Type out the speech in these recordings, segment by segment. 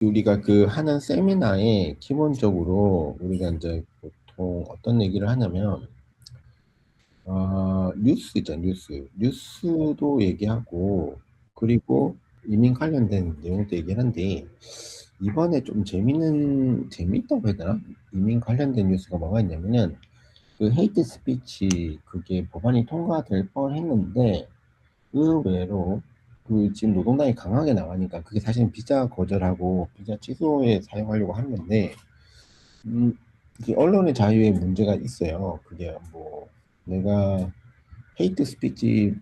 우리가 그 하는 세미나에 기본적으로 우리가 이제 보통 어떤 얘기를 하냐면 어, 뉴스 있죠 뉴스. 뉴스도 얘기하고 그리고 이민 관련된 내용도 얘기하는데 이번에 좀 재밌는 재밌다고 해야 되나? 이민 관련된 뉴스가 뭐가 있냐면은 그 헤이트 스피치 그게 법안이 통과될 뻔했는데 의외로 그 지금 노동당이 강하게 나가니까 그게 사실은 비자 거절하고 비자 취소에 사용하려고 하는 건데 음, 언론의 자유에 문제가 있어요. 그게 뭐 내가 헤이트 스피치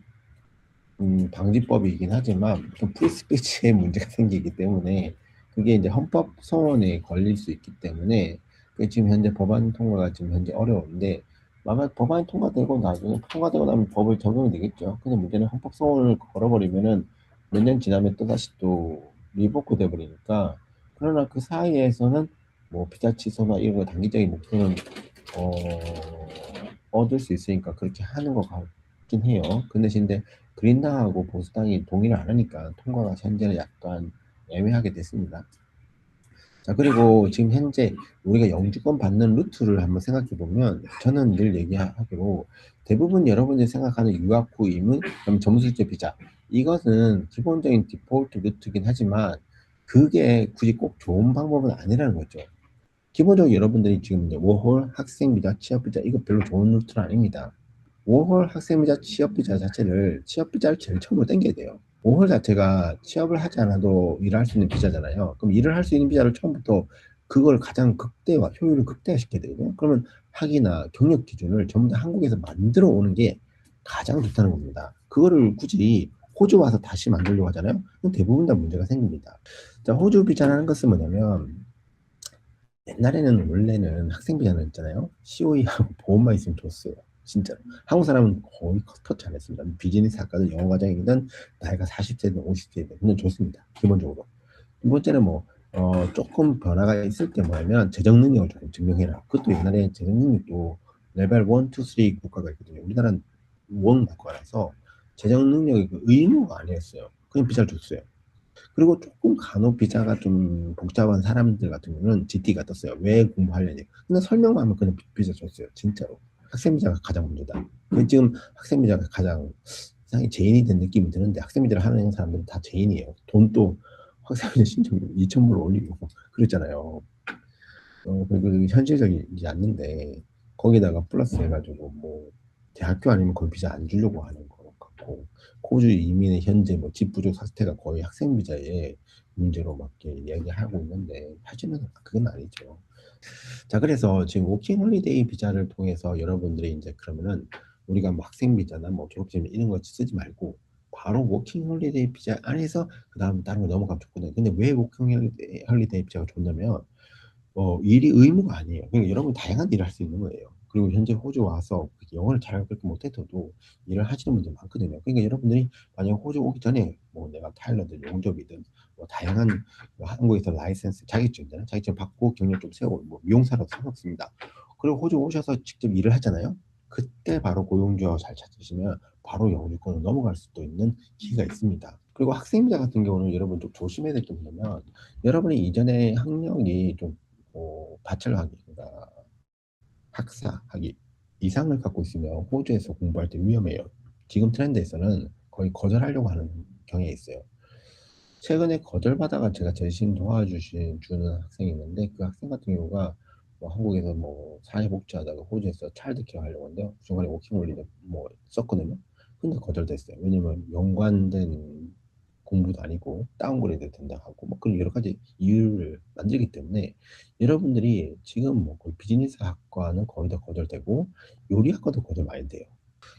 음, 방지법이긴 하지만 좀 프리스피치에 문제가 생기기 때문에 그게 이제 헌법 소원에 걸릴 수 있기 때문에 그게 지금 현재 법안 통과가 지금 현재 어려운데 아마 법안이 통과되고 나중에 통과되고 나면 법을 적용이 되겠죠. 근데 문제는 헌법 소원을 걸어버리면은 몇 년 지나면 또 다시 또 리보크 돼버리니까 그러나 그 사이에서는 뭐 비자 취소나 이런 거 단기적인 목표는 어, 얻을 수 있으니까 그렇게 하는 것 같긴 해요. 그 대신에 그린당하고 보수당이 동의를 안 하니까 통과가 현재는 약간 애매하게 됐습니다. 자 그리고 지금 현재 우리가 영주권 받는 루트를 한번 생각해 보면 저는 늘 얘기하기로 대부분 여러분이 생각하는 유학 후 이민 그럼 점수제 비자 이것은 기본적인 디폴트 루트긴 하지만 그게 굳이 꼭 좋은 방법은 아니라는 거죠. 기본적으로 여러분들이 지금 이제 워홀 학생 비자, 취업 비자 이거 별로 좋은 루트는 아닙니다. 워홀 학생 비자, 취업 비자 자체를 취업 비자를 제일 처음으로 땡겨야 돼요. 워홀 자체가 취업을 하지 않아도 일을 할 수 있는 비자잖아요. 그럼 일을 할 수 있는 비자를 처음부터 그걸 가장 극대화, 효율을 극대화시켜야 되거든요. 그러면 학위나 경력 기준을 전부 다 한국에서 만들어 오는 게 가장 좋다는 겁니다. 그거를 굳이 호주 와서 다시 만들려고 하잖아요. 대부분 다 문제가 생깁니다. 자, 호주 비자라는 것은 뭐냐면 옛날에는 원래는 학생 비자는 있잖아요. COE하고 보험만 있으면 줬어요. 진짜로. 한국 사람은 거의 터치 안 했습니다. 비즈니스 학과든 영어 과정이든 나이가 40세든 50세든 그냥 좋습니다. 기본적으로. 두 번째는 뭐 어, 조금 변화가 있을 때 뭐냐면 재정 능력을 조금 증명해라. 그것도 옛날에 재정 능력도 레벨 1, 2, 3 국가가 있거든요. 우리나라는 원 국가라서 재정 능력이 그 의무가 아니었어요. 그냥 비자를 줬어요. 그리고 조금 간혹 비자가 좀 복잡한 사람들 같은 경우는 GT가 떴어요. 왜 공부하려니. 근데 설명만 하면 그냥 비자 줬어요. 진짜로. 학생 비자가 가장 문제다. 지금 학생 비자가 가장 세상에 죄인이 된 느낌이 드는데 학생 비자를 하는 사람들은 다 죄인이에요. 돈도 학생 비자 신청 2,000불 올리고 그랬잖아요. 어, 그 현실적이지 않는데 거기다가 플러스 해가지고 뭐 대학교 아니면 거기 비자 안 주려고 하는 거 호주 이민의 현재 뭐집 부족 사태가 거의 학생 비자의 문제로 맞게 이야기하고 있는데 사실은 그건 아니죠. 자 그래서 지금 워킹 홀리데이 비자를 통해서 여러분들이 이제 그러면은 우리가 뭐 학생 비자나 뭐 졸업증 이런 거 쓰지 말고 바로 워킹 홀리데이 비자 안에서 그 다음 다른 거 넘어가면 좋거든요. 근데 왜 워킹 홀리데이 비자가 좋냐면 어, 일이 의무가 아니에요. 그러니까 여러분 다양한 일을 할 수 있는 거예요. 그리고 현재 호주 와서 영어를 잘 그렇게 못해도 일을 하시는 분들 많거든요. 그러니까 여러분들이 만약 호주 오기 전에 뭐 내가 타일러든 용접이든 뭐 다양한 뭐 한국에서 라이센스 자격증이잖아요. 자격증 받고 경력 좀 세우고 뭐 미용사라도 상관없습니다. 그리고 호주 오셔서 직접 일을 하잖아요. 그때 바로 고용주어 잘 찾으시면 바로 영주권으로 넘어갈 수도 있는 기회가 있습니다. 그리고 학생비자 같은 경우는 여러분 좀 조심해야 될 게 뭐냐면 여러분이 이전에 학력이 좀뭐 바첼러학위 그러니까 학사학위 이상을 갖고 있으면 호주에서 공부할 때 위험해요. 지금 트렌드에서는 거의 거절하려고 하는 경향이 있어요. 최근에 거절받아가 제가 대신 도와주신 주는 학생이 있는데 그 학생 같은 경우가 뭐 한국에서 뭐 사회복지하다가 호주에서 차일드케어 하려고 하는데 중간에 워킹홀리데 뭐 썼거든요. 근데 거절됐어요. 왜냐면 연관된 공부도 아니고 다운그레이드 된다 하고 뭐 그런 여러 가지 이유를 만들기 때문에 여러분들이 지금 뭐 거의 비즈니스 학과는 거의 다 거절되고 요리학과도 거절 많이 돼요.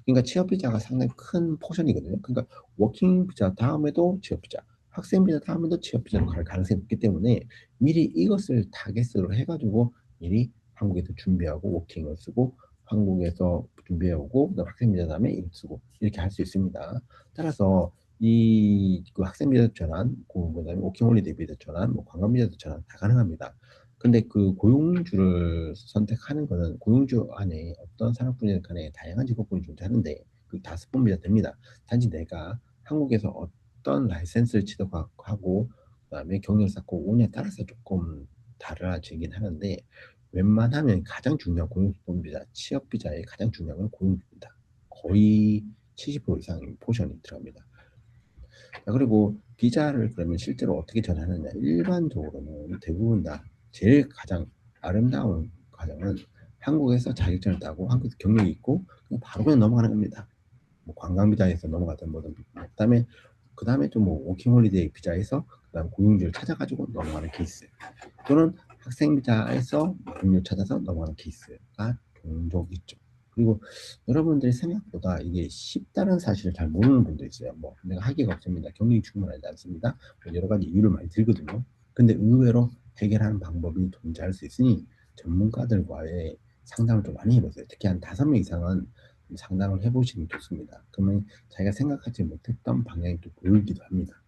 그러니까 취업 비자가 상당히 큰 포션이거든요. 그러니까 워킹 비자 다음에도 취업 비자, 학생 비자 다음에도 취업 비자로 갈 가능성이 높기 때문에 미리 이것을 타겟으로 해가지고 미리 한국에서 준비하고 워킹을 쓰고 한국에서 준비해오고 학생 비자 다음에 이거 쓰고 이렇게 할 수 있습니다. 따라서 이 그 학생 비자 전환, 그 그다음에 워킹 홀리데이 비자 전환, 뭐 관광 비자 전환 다 가능합니다. 근데 그 고용주를 선택하는 거는 고용주 안에 어떤 산업분야 간에 다양한 직업군이 존재하는데 그 다섯 번 비자 됩니다. 단지 내가 한국에서 어떤 라이센스를 취득하고 그다음에 경력을 쌓고 오냐에 따라서 쪼끔 달라지긴 하는데 웬만하면 가장 중요한 고용주동 비자, 취업 비자의 가장 중요한 건 고용주입니다. 거의 70% 이상 포션이 들어갑니다. 자, 그리고 비자를 그러면 실제로 어떻게 전하느냐? 일반적으로는 대부분 다 제일 가장 아름다운 과정은 한국에서 자격증을 따고 한국에서 경력이 있고 그냥 바로 그냥 넘어가는 겁니다. 뭐 관광 비자에서 넘어가든 뭐든 그다음에 그다음에 좀 뭐 워킹홀리데이 비자에서 그다음 고용주를 찾아가지고 넘어가는 케이스 또는 학생 비자에서 동료 찾아서 넘어가는 케이스가 종종 있죠. 그리고 여러분들이 생각보다 이게 쉽다는 사실을 잘 모르는 분도 있어요. 뭐 내가 학위가 없습니다. 경력이 충분하지 않습니다. 뭐 여러 가지 이유를 많이 들거든요. 근데 의외로 해결하는 방법이 존재할 수 있으니 전문가들과의 상담을 좀 많이 해보세요. 특히 한 다섯 명 이상은 상담을 해보시는 게 좋습니다. 그러면 자기가 생각하지 못했던 방향이 또 보이기도 합니다.